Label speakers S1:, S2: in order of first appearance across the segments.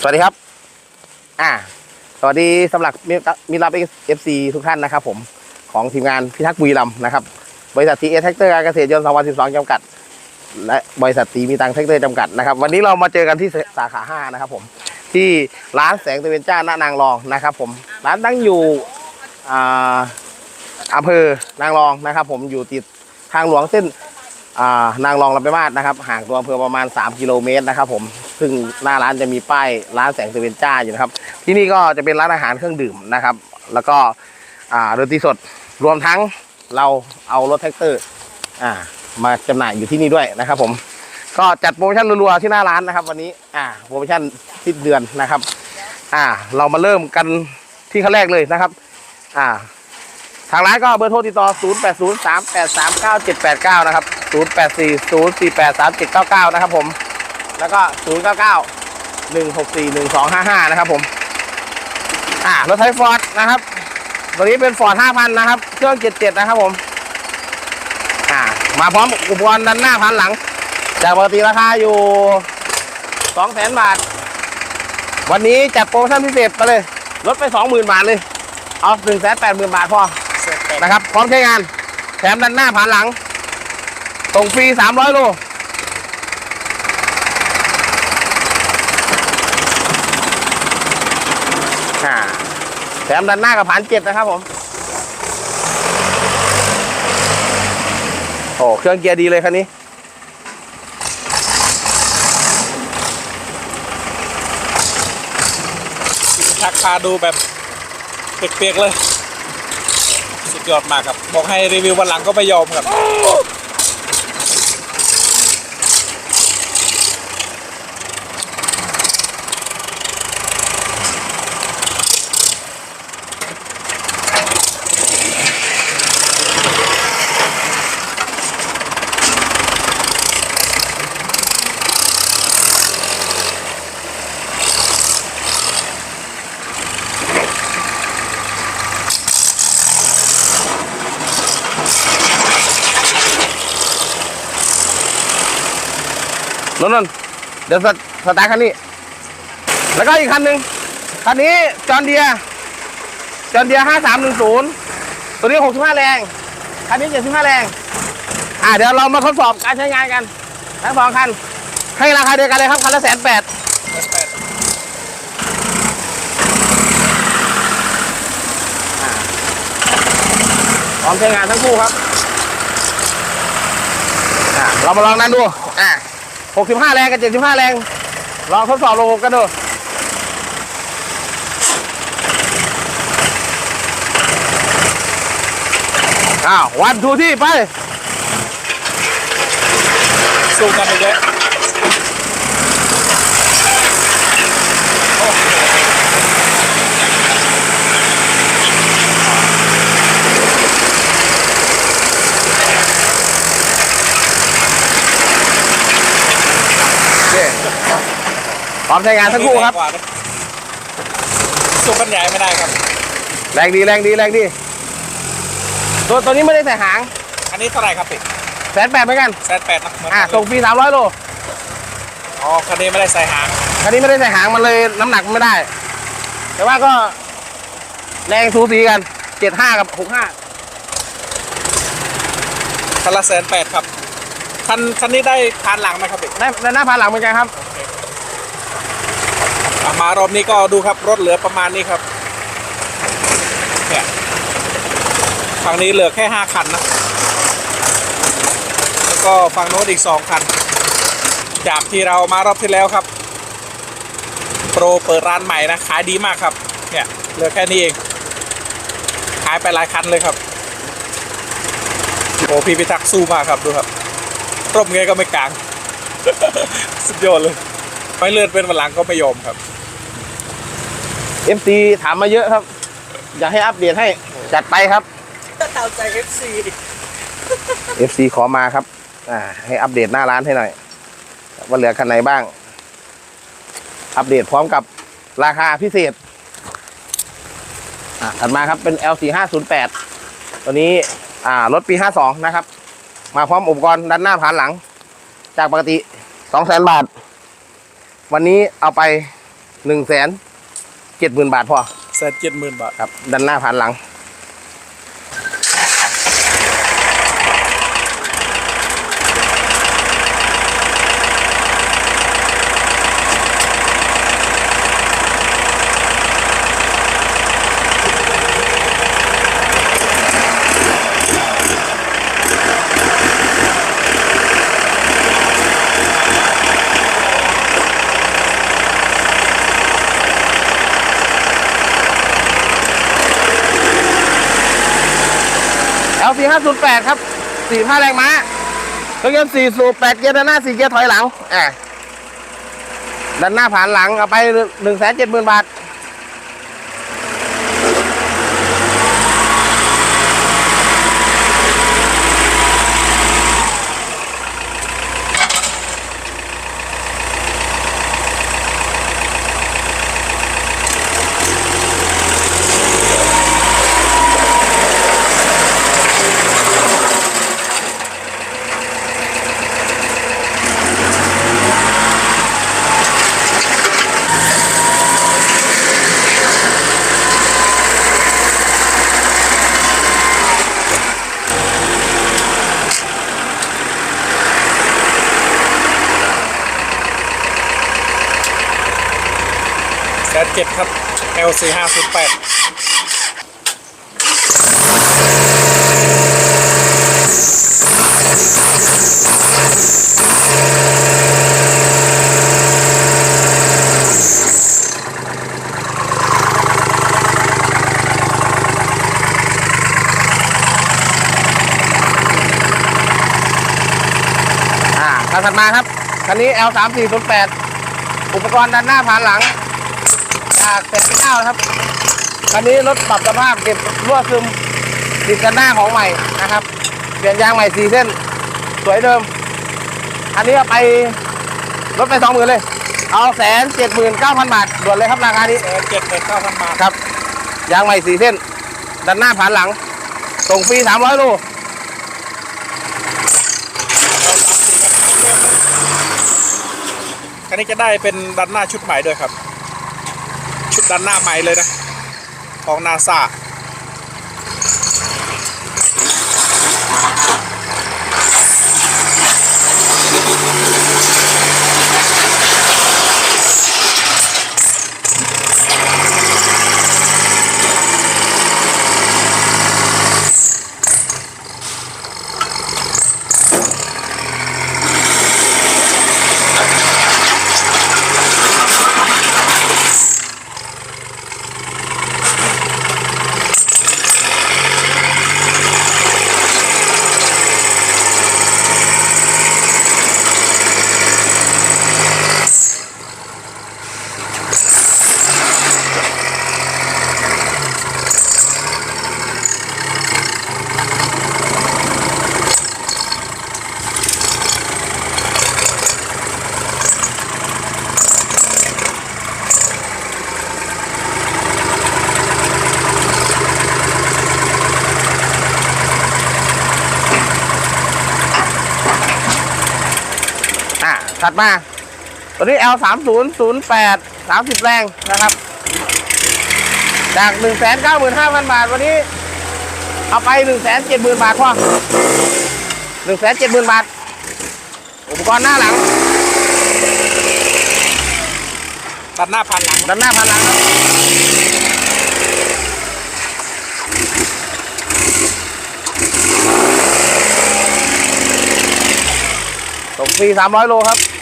S1: สวัสดีครับ อ่า สวัสดีสำหรับมิมิรับเอฟซีทุกท่านนะครับ ผมของทีมงานพิทักษ์บุรีรัมย์นะครับ บริษัททีเอแท็กเตอร์การเกษตรยนต์2012จำกัด และบริษัทตีมีตังแท็กเตอร์จำกัดนะครับ วันนี้เรามาเจอกันที่สาขา 5 นะครับ ผม ที่ร้านแสงตะเวนจ้าหน้านางรองนะครับ ผม ร้านตั้งอยู่อ่าอำเภอนางรองนะครับ ผมอยู่ติดทางหลวงเส้นอ่านางรองลำไปมาศนะครับ ห่างตัวอำเภอประมาณ 3 กิโลเมตรนะครับ ผม ซึ่งหน้าร้านจะมีป้ายร้านแสงตะเวนจ้าอยู่นะครับ ที่นี่ก็จะเป็นร้านอาหารเครื่องดื่มนะครับ แล้วก็ดนตรีสดรวมทั้งเราเอารถแท็กเตอร์อ่มาจำหน่ายอยู่ที่นี่ด้วยนะครับ ผม ก็จัดโปรโมชั่นรัวๆที่หน้าร้านนะครับ วันนี้อ่าโปรโมชั่นสิ้นเดือนนะครับ อ่า เรามาเริ่มกันที่ขั้นแรกเลยนะครับ อ่า ทางร้านก็เบอร์โทรติดต่อ 0 8 0 3 8 3 9 7 8 9 นะครับ 0 8 4 0 4 8 3 7 9 9 นะครับผม แล้วก็ 0 9 9 1 6 4 1 2 5 5 นะครับผม อ่ารถไฟฟอร์ดนะครับ ตัวนี้เป็นฟอร์ด5,000 นะครับ เครื่อง 77 นะครับผม อ่า มาพร้อมอุปกรณ์ด้านหน้าพันหลัง จากปกติราคาอยู่ 200,000 บาท วันนี้จัดโปรโมชั่นพิเศษไปเลย ลดไป 20,000 บาทเลย เอา 180,000 บาทพอ นะครับ พร้อมใช้งาน แถมด้านหน้าผ่านหลังส่งฟรี 300 โล อ่า แถมด้านหน้ากับผ่านเจ็ดนะครับผมโอ้เครื่องเกียร์ดีเลยคันนี้
S2: ทักพาดูแบบเปียกๆเลย สุดยอดมากครับ บอกให้รีวิววันหลังก็ไม่ยอมครับ
S1: เดี๋ยวสตสตาร์ทคันนี้ แล้วก็อีกคันหนึ่งคันนี้จอห์นเดียจอห์นเดียห้าสามหนึ่งศูนย์ตัวนี้หกสิบห้าแรง คันนี้เจ็ดสิบห้าแรง อ่าเดี๋ยวเรามาทดสอบการใช้งานกัน ทั้งสองคัน ให้ราคาเดียวกันเลยครับ คันละแสนแปดพร้อมใช้งานทั้งคู่ครับอ่าเรามาลองนั้นดู อ่า 65 แรงกับ 75 แรงลองทดสอบระบบกันดูอ้าววันทูที่ไป
S2: สู้กันอีกแล้ว
S1: ร้อมใช้งานทั้งคู่ครับ
S2: แงกว่านะสู้กันใหญ่ไม่ได้ครับ
S1: แรงดีแรงดีแรงดี ตัวตัวนี้ไม่ได้ใส่หาง
S2: อันนี้เท่าไหร่ครับพี่
S1: แสนแปดเหมือนกัน
S2: แสนแปดนะเหมือน
S1: อ่า
S2: กันเล
S1: ส่ง
S2: ย
S1: ฟรี300โล
S2: อ๋อคันนี้ไม่ได้ใส่หาง
S1: คันนี้ไม่ได้ใส่หางมันเลยน้ำหนักมันไม่ได้ แต่ว่าก็ แรงสูสีกัน75กับ65
S2: คันละแสนแปดครับคันคันนี้ได้ผ่านหลังไหมครับพี่
S1: ได้ได้หน้าพานหลังเหมือนกันครับ
S2: อะ มารอบนี้ก็ดูครับรถเหลือประมาณนี้ครับเนี่ยฝั่งนี้เหลือแค่ห้าคันนะแล้วก็ฝั่งโน้นอีกสองคัน จากที่เรามารอบที่แล้วครับโปรเปิดร้านใหม่นะขายดีมากครับ เนี่ยเหลือแค่นี้เอง ขายไปหลายคันเลยครับโอ้พี่พิทักษ์สู้มากครับดูครับร่มไงก็ไม่กลาง สุดยอดเลย ไม่เลื่อนเป็นวันหลังก็ไม่ยอมครับ
S1: FC ถามมาเยอะครับ อยากให้อัปเดตให้ จัดไปครับ
S2: เต่าใจ FC
S1: FC ขอมาครับ อ่า ให้อัปเดตหน้าร้านให้หน่อย ว่าเหลือคันไหนบ้าง อัปเดตพร้อมกับราคาพิเศษ อ่าถัดมาครับเป็น L4508 ตัวนี้ อ่า รถปี 52 นะครับ มาพร้อมอุปกรณ์ด้านหน้าผ่านหลัง จากปกติ 200,000 บาท วันนี้เอาไปหนึ่งแสน เจ็ดหมื่นบาทพอ
S2: แสนเจ็ดหมื่นบาท
S1: ครับ ดันหน้าผ่านหลังี่ห้าศูนย์แปดครับสี่ห้าแรงม้าเครื่องยนต์สี่สูบแปดเกียร์ด้านหน้าสี่เกียร์ถอยหลังอ่าด้านหน้าผ่านหลังเอาไปหนึ่งแสนเจ็ดหมื่นบาท
S2: แสนเจ็ดครับ L 4 5 0 8
S1: อ่าคันถัดมาครับ คันนี้ L 3 4 0 8 อุปกรณ์ด้านหน้าผ่านหลัง จากแสนเก้านะครับคันนี้รถปรับสภาพเก็บรั่วซึมติดกันหน้าของใหม่นะครับ เปลี่ยนยางใหม่สี่เส้น สวยเดิม อันนี้เอาไปลดไปสองหมื่นเลย เอาแสนเจ็ดหมื่นเก้าพันบาทด่วนเลยครับราคานี้
S2: แสนเจ็ดหมื่นเก้าพันบาท
S1: ครับ ยางใหม่สี่เส้นด้านหน้าผ่านหลัง ส่งฟรีสามร้อยโล
S2: คันนี้จะได้เป็นดันหน้าชุดใหม่ด้วยครับ ชุดดันหน้าใหม่เลยนะ ของนาซา
S1: อะ ถัดมา ตัวนี้ L 3 0 0 8 30 แรงนะครับ จาก 1 9 5 0 0 0 บาท วันนี้ เอาไป 1 7 0 0 0 0 บาทพ่อ1 7 0 0 0 0 บาท อุปกรณ์หน้าหลัง
S2: ดันหน้าพันหลัง
S1: ด้านหน้าพันหลังครับส่งฟรี300 โลครับ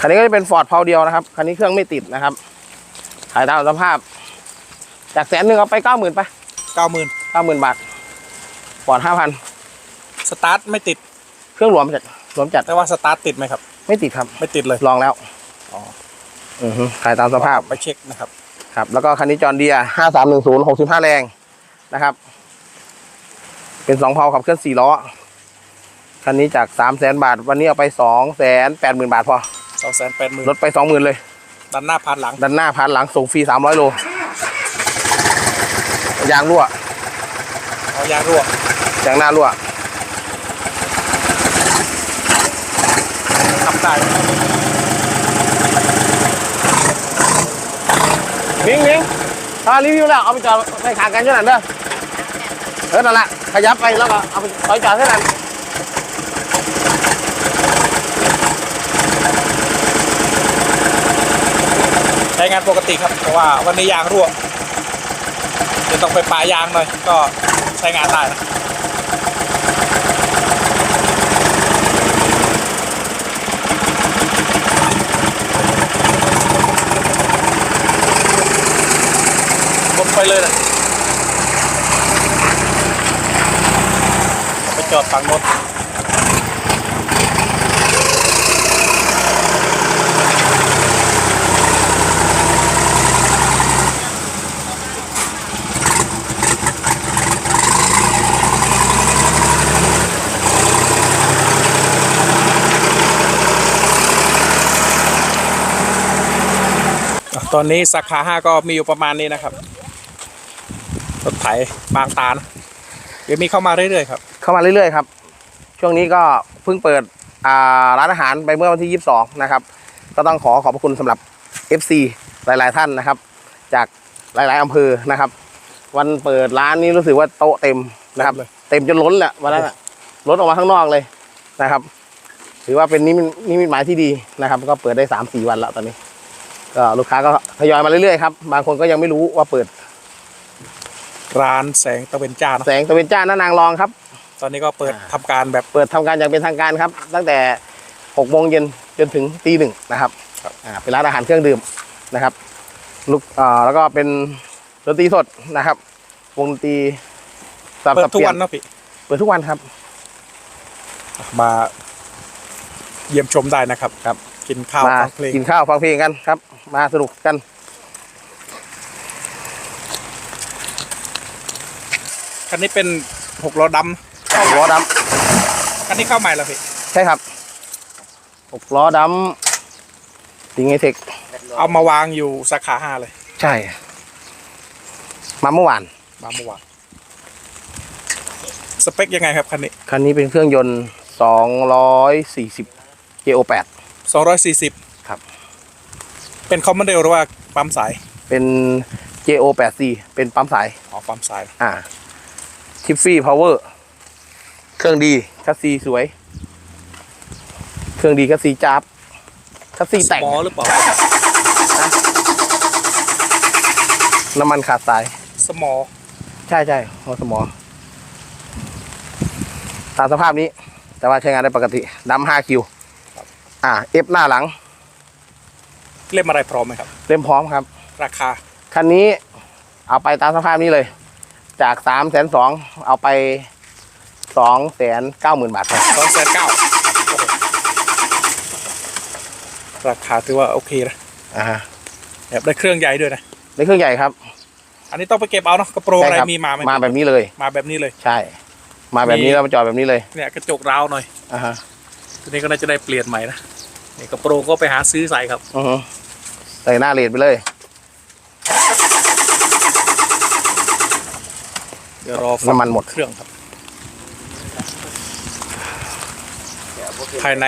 S1: คันนี้ก็จะเป็นฟอร์ดเพาเดียวนะครับ คันนี้เครื่องไม่ติดนะครับถ่ายตามสภาพ จากแสนหนึ่งเอาไปเก้าหมื่นไป
S2: เก้าหมื่น
S1: เก้าหมื่นบาทปอดห้าพัน
S2: สตาร์ทไม่ติด
S1: เครื่องหลวมจัดหลวมจัด
S2: แต่ว่าสตาร์ทติดไหมครับ
S1: ไม่ติดครับ
S2: ไม่ติดเลย
S1: ลองแล้ว
S2: อ๋อ
S1: อือฮึขายตามสภาพ
S2: ไปเช็คนะครับ
S1: ครับ แล้วก็คันนี้จอร์เดียห้าสามหนึ่งศูนย์หกสิบห้าแรงนะครับ เป็นสองเพาขับเคลื่อนสี่ล้อ คันนี้จากสามแสนบาท วันนี้เอาไปสองแสนแปดหมื่นบาทพอ
S2: สองแสนแปดหมื่น
S1: ลดไปสองหมื่นเลย
S2: ดันหน้าพันหลัง
S1: ด้านหน้าพันหลังส่งฟรีสามร้อยโล ยางรั่ว
S2: เอายางรั่วยา
S1: งหน้ารั่ว
S2: ขับได้
S1: มิงมิงถ้ารีวิวแล้ว เอาไปจอดในขางกันเท่านั้นเด้อเออนั่นแหละขยับไปแล้วก็เอาไปถอยจอดเท่านั้น
S2: ช้งานปกติครับเพราะว่าวันนี้ยางรั่วเดี๋ยวต้องไปปายางหน่อยก็ใช้งานได้นะบนไปเลยนะเอาไปจอดฝั่งโน้ ตอนนี้สาขาห้าก็มีอยู่ประมาณนี้นะครับรถไถบางตานะเดี๋ยวมีเข้ามาเรื่อยๆครับ
S1: เข้ามาเรื่อยๆครับ ช่วงนี้ก็เพิ่งเปิดร้านอาหารไปเมื่อวันที่ 22 นะครับ ก็ต้องขอขอบพระคุณสำหรับ FC หลาย ๆ ท่านนะครับ จากหลาย ๆอำเภอนะครับ วันเปิดร้านนี้รู้สึกว่าโต๊ะเต็มนะครับ
S2: เต็มเลย
S1: เต็มจนล้นแหละวันนั้นล้นออกมาข้างนอกเลยนะครับ ถือว่าเป็นนิมิตนิมิตหมายที่ดีนะครับ ก็เปิดได้สามสี่วันแล้วตอนนี้ ก็ลูกค้าก็ทยอยมาเรื่อยๆครับ บางคนก็ยังไม่รู้ว่าเปิด
S2: ร้านแสงตะเวนจ้านะ
S1: แสงตะเวนจ้าหน้านางรองครับ
S2: ตอนนี้ก็เปิดทำการแบบ
S1: เปิดทำการอย่างเป็นทางการครับ ตั้งแต่6โมงเย็นจนถึงตีหนึ่งนะครับ
S2: ครับ
S1: อ่าเป็นร้านอาหารเครื่องดื่มนะครับลูกอ่าแล้วก็เป็นดนตรีสดนะครับ วงดนตรีสับ
S2: เปิด
S1: สับ
S2: ทุก
S1: เปลี่ย
S2: วันเนอะพี่
S1: เปิดทุกวันครับ
S2: มาเยี่ยมชมได้นะครับ
S1: ครับ
S2: กินข้าว
S1: มา
S2: ฟังเพลง
S1: กินข้าวฟังเพลงกันครับ มาสนุกกัน
S2: คันนี้เป็นหกล้อด
S1: หกล้อดำ
S2: คันนี้เข้าใหม่แล้วพี่ำ
S1: ใช่ครับหกล้อดำสิงไอเทค
S2: เอามาวางอยู่สาขาห้าเลย
S1: ใช่ มาเมื่อวาน
S2: มาเมื่อวานสเปคยังไงครับคันนี้
S1: คันนี้เป็นเครื่องยนต์ 240 JO8
S2: 240
S1: ครับ
S2: เป็นคอมมานเดลหรือว่าปั๊มสาย
S1: เป็น JO8C เป็นปั๊มสาย
S2: อ๋อปั๊มสาย
S1: อ่าชิฟฟี่พาวเวอร์เครื่องดีคัสซีสวย เครื่องดีคัสซีจับคัสซี
S2: ส
S1: แต่ง
S2: มอหรือเปล่า
S1: น้ำมันขาดสาย
S2: สมอ
S1: ใช่ใช่หัวสมอตามสภาพนี้ แต่ว่าใช้งานได้ปกติดำห้าคิว อ่าเอฟหน้าหลัง
S2: เล่มอะไรพร้อมไหมครับ
S1: เต็มพร้อมครับ
S2: ราคา
S1: คันนี้เอาไปตามสภาพนี้เลย จากสามแสนสองเอาไปสองแสนเก้าหมื่นบาทครับ
S2: สองแสนเก้าราคาถือว่าโอเคนะ
S1: อ่าฮะ
S2: แบบได้เครื่องใหญ่ด้วยนะ
S1: ในเครื่องใหญ่ครับ
S2: อันนี้ต้องไปเก็บเอาเนาะกระโปรง
S1: ใช่
S2: อะไร
S1: ครับ
S2: มีมาไหม
S1: มาแบบนี้เลย
S2: มาแบบนี้เลย
S1: ใช่ มาแบบนี้
S2: มี
S1: แล้วมาจอดแบบนี้เลย
S2: เนี่ยกระจกราวหน่อย
S1: อ่าฮะ
S2: ทีนี้ก็น่าจะได้เปลี่ยนใหม่นะนี่กระโปรงก็ไปหาซื้อใส่ครับ
S1: อือฮึใส่หน้าเลดไปเลย
S2: เดี๋ยวรอฟัง
S1: น้ำมันหมด
S2: เครื่องครับ ภายใน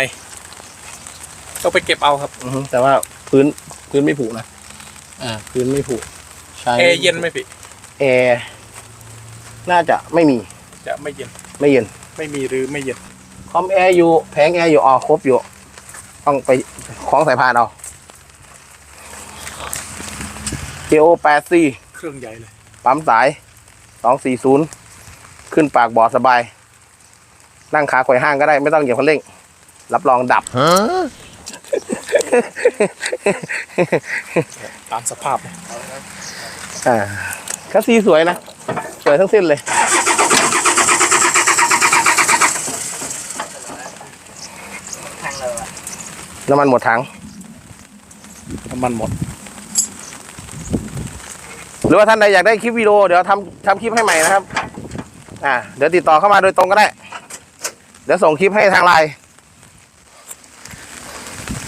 S2: ต้องไปเก็บเอาครับ
S1: อือฮึแต่ว่าพื้นพื้นไม่ผุนะอ่าพื้นไม่ผุใช้
S2: แอร์เย็นไหมพี่
S1: แอร์น่าจะไม่มี
S2: จะไม่เย็น
S1: ไม่เย็น
S2: ไม่มีหรือไม่เย็น
S1: คอมแอร์อยู่แผงแอร์อยู่อ๋อครบอยู่ ต้องไปคล้องสายพานเอา JO 8 C
S2: เครื่องใหญ่เลย
S1: ปั๊มสาย240ขึ้นปากบ่อสบาย นั่งขาไขว่ห้างก็ได้ไม่ต้องเหยียบคันเร่ง รับรองดับ
S2: ตามสภาพเลย
S1: อ่าคัสซีสวยนะ สวยทั้งเส้นเลย
S3: ทางเลยอะ
S1: น้ำมันหมดถัง
S2: น้ำมันหมด
S1: หรือว่าท่านใดอยากได้คลิปวิดีโอเดี๋ยวทำทำคลิปให้ใหม่นะครับ อ่า เดี๋ยวติดต่อเข้ามาโดยตรงก็ได้ เดี๋ยวส่งคลิปให้ทางไลน์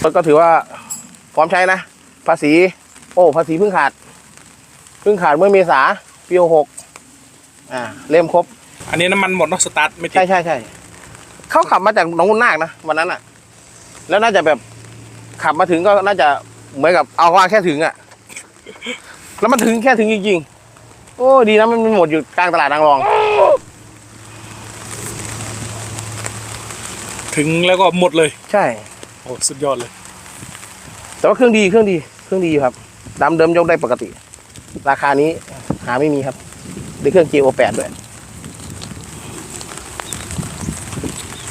S1: รถก็ถือว่าพร้อมใช้นะ ภาษี โอ้ ภาษีเพิ่งขาด เพิ่งขาดเมื่อเมษาปีหกอ่า เล่มครบ
S2: อันนี้น้ำมันหมดเนาะสตาร์ทไม่ติด
S1: ใช่ใช่ใช่ เขาขับมาจากหนองบุญนาคนะวันนั้นอะ แล้วน่าจะแบบขับมาถึงก็น่าจะเหมือนกับเอาว่าแค่ถึงอะ แล้วมันถึงแค่ถึงจริงๆ โอ้ดีนะมันไม่หมดอยู่กลางตลาดนางรอง
S2: ถึงแล้วก็หมดเลย
S1: ใช่
S2: โอ้สุดยอดเลย
S1: แต่ว่าเครื่องดีเครื่องดีเครื่องดีอยู่ครับดำเดิมยกได้ปกติ ราคานี้หาไม่มีครับในเครื่อง GO8 ด้วย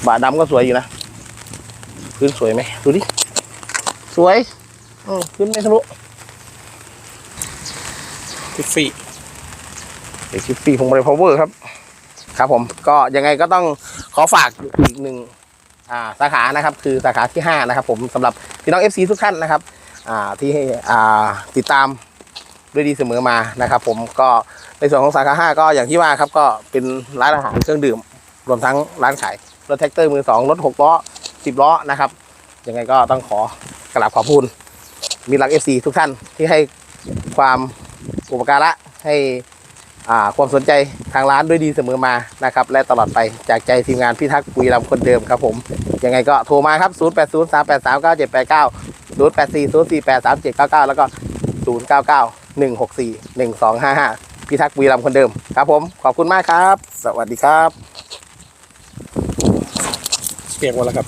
S1: บาดำก็สวยอยู่นะ พื้นสวยไหมดูดิ สวยอืมพื้นไม่ทะลุ
S2: ทิฟฟี่
S1: เอ็กซ์ฟีของบริพาวเวอร์ครับ ครับผมก็ยังไงก็ต้องขอฝากอีกหนึ่งอ่าสาขานะครับ คือสาขาที่ 5 นะครับ ผมสำหรับพี่น้อง FC ทุกท่านนะครับอ่าที่อ่าติดตามด้วยดีเสมอมานะครับ ผมก็ในส่วนของสาขา5ก็อย่างที่ว่าครับก็เป็นร้านอาหารเครื่องดื่ม รวมทั้งร้านขายรถแท็กเตอร์มือสองรถหกล้อ สิบล้อนะครับ ยังไงก็ต้องขอกราบขอบคุณมีรัก FC ทุกท่านที่ให้ความอุปการะให้อ่าความสนใจทางร้านด้วยดีเสมอมานะครับ และตลอดไปจากใจทีมงานพิทักษ์ปุยลำคนเดิมครับผม ยังไงก็โทรมาครับ 0 8 0 3 8 3 9 7 8 9 0 8 4 0 4 8 3 7 9 9 แล้วก็ 0 9 9 1 6 4 1 2 5 5 พิทักษ์บุรีรัมย์คนเดิมครับผม ขอบคุณมากครับ สวัสดีครับ
S2: เปียกหมดแล้วครับ